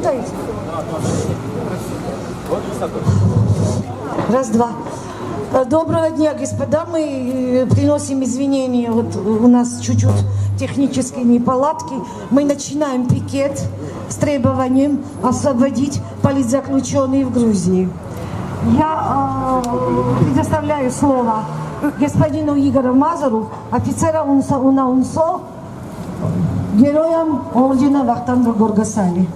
Работает? Раз, два. Э, Доброго дня, господа. Мы э, приносим извинения. Вот у нас чуть-чуть технические неполадки. Мы начинаем пикет с требованием освободить политзаключенных в Грузии. Я э, предоставляю слово господину Игорю Мазару, офицера УНСО, УНА УНСО, героям ордена Вахтанга Горгасали.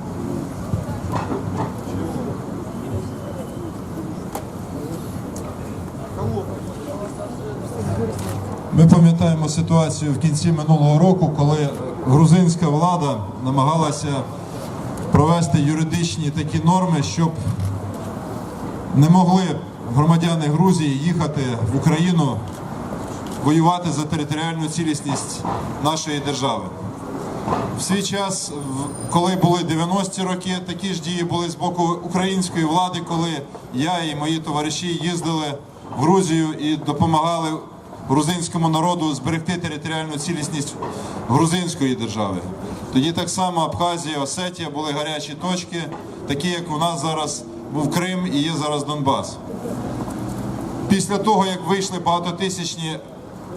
Ми пам'ятаємо ситуацію в кінці минулого року, коли грузинська влада намагалася провести юридичні такі норми, щоб не могли громадяни Грузії їхати в Україну воювати за територіальну цілісність нашої держави. В свій час, коли були 90-ті роки, такі ж дії були з боку української влади, коли я і мої товариші їздили в Грузію і допомагали грузинському народу зберегти територіальну цілісність грузинської держави. Тоді так само Абхазія, Осетія були гарячі точки, такі як у нас зараз був Крим і є зараз Донбас. Після того, як вийшли багатотисячні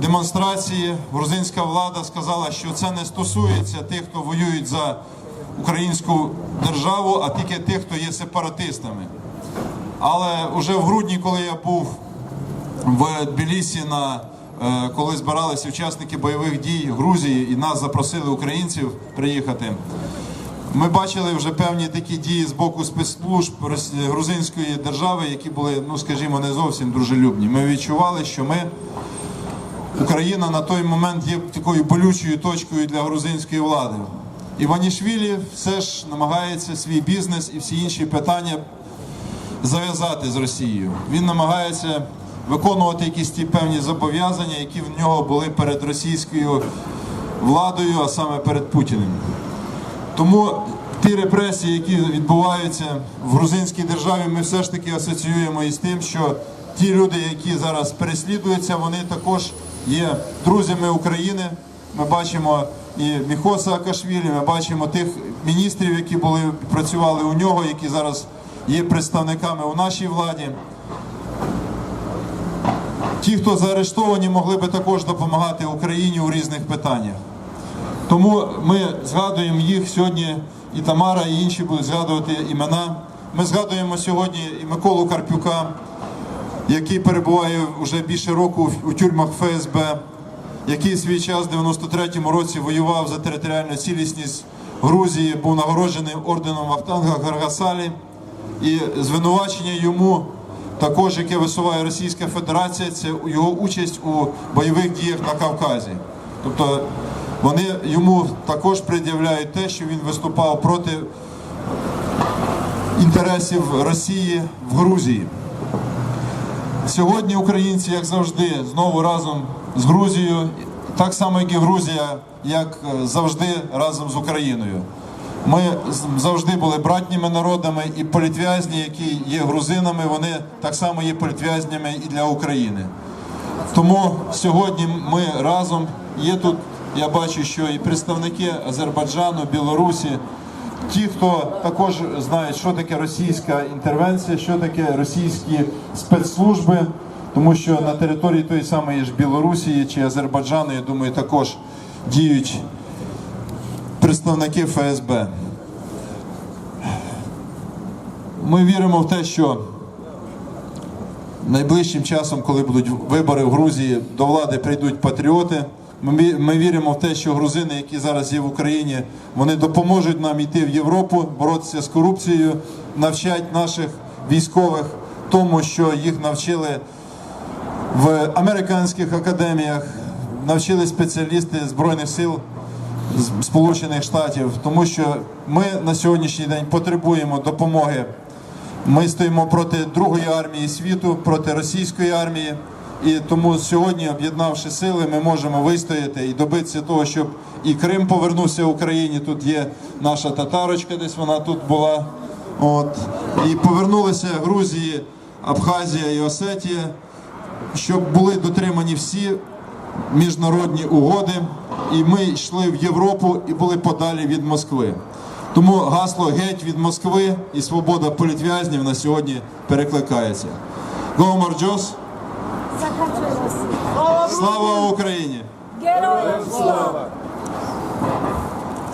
демонстрації, грузинська влада сказала, що це не стосується тих, хто воюють за українську державу, а тільки тих, хто є сепаратистами. Але вже в грудні, коли я був в Тбілісі на коли збиралися учасники бойових дій Грузії, і нас запросили українців приїхати. Ми бачили вже певні такі дії з боку спецслужб грузинської держави, які були, ну скажімо, не зовсім дружелюбні. Ми відчували, що ми, Україна на той момент є такою болючою точкою для грузинської влади. Іванішвілі все ж намагається свій бізнес і всі інші питання зав'язати з Росією. Він намагається виконувати якісь ті певні зобов'язання, які в нього були перед російською владою, а саме перед Путіним. Тому ті репресії, які відбуваються в грузинській державі, ми все ж таки асоціюємо із тим, що ті люди, які зараз переслідуються, вони також є друзями України. Ми бачимо і Міхоса Акашвілі, ми бачимо тих міністрів, які були працювали у нього, які зараз є представниками у нашій владі. Ті, хто заарештовані, могли би також допомагати Україні у різних питаннях. Тому ми згадуємо їх сьогодні, і Тамара, і інші будуть згадувати імена. Ми згадуємо сьогодні і Миколу Карпюка, який перебуває вже більше року у тюрмах ФСБ, який свій час в 93-му році воював за територіальну цілісність Грузії, був нагороджений орденом Вахтанга Гаргасалі. І звинувачення йому також, яке висуває Російська Федерація, це його участь у бойових діях на Кавказі. Тобто вони йому також пред'являють те, що він виступав проти інтересів Росії в Грузії. Сьогодні українці, як завжди, знову разом з Грузією, так само, як і Грузія, як е, завжди разом з Україною. Ми завжди були братніми народами, і політв'язні, які є грузинами, вони так само є політв'язнями і для України. Тому сьогодні ми разом є тут. Я бачу, що і представники Азербайджану, Білорусі, ті, хто також знають, що таке російська інтервенція, що таке російські спецслужби, тому що на території тої самої ж Білорусі чи Азербайджану, я думаю, також діють представники ФСБ. Ми віримо в те, що найближчим часом, коли будуть вибори в Грузії, до влади прийдуть патріоти. Ми, віримо в те, що грузини, які зараз є в Україні, вони допоможуть нам йти в Європу, боротися з корупцією, навчать наших військових тому, що їх навчили в американських академіях, навчили спеціалісти Збройних сил Сполучених Штатів, тому що ми на сьогоднішній день потребуємо допомоги. Ми стоїмо проти другої армії світу, проти російської армії. І тому сьогодні, об'єднавши сили, ми можемо вистояти і добитися того, щоб і Крим повернувся в Україні. Тут є наша татарочка, десь вона тут була. От і повернулися Грузії, Абхазія і Осетія, щоб були дотримані всі міжнародні угоди, і ми йшли в Європу і були подалі від Москви. Тому гасло геть від Москви і свобода політв'язнів на сьогодні перекликається. Гоморджос, слава Україні! Героям слава!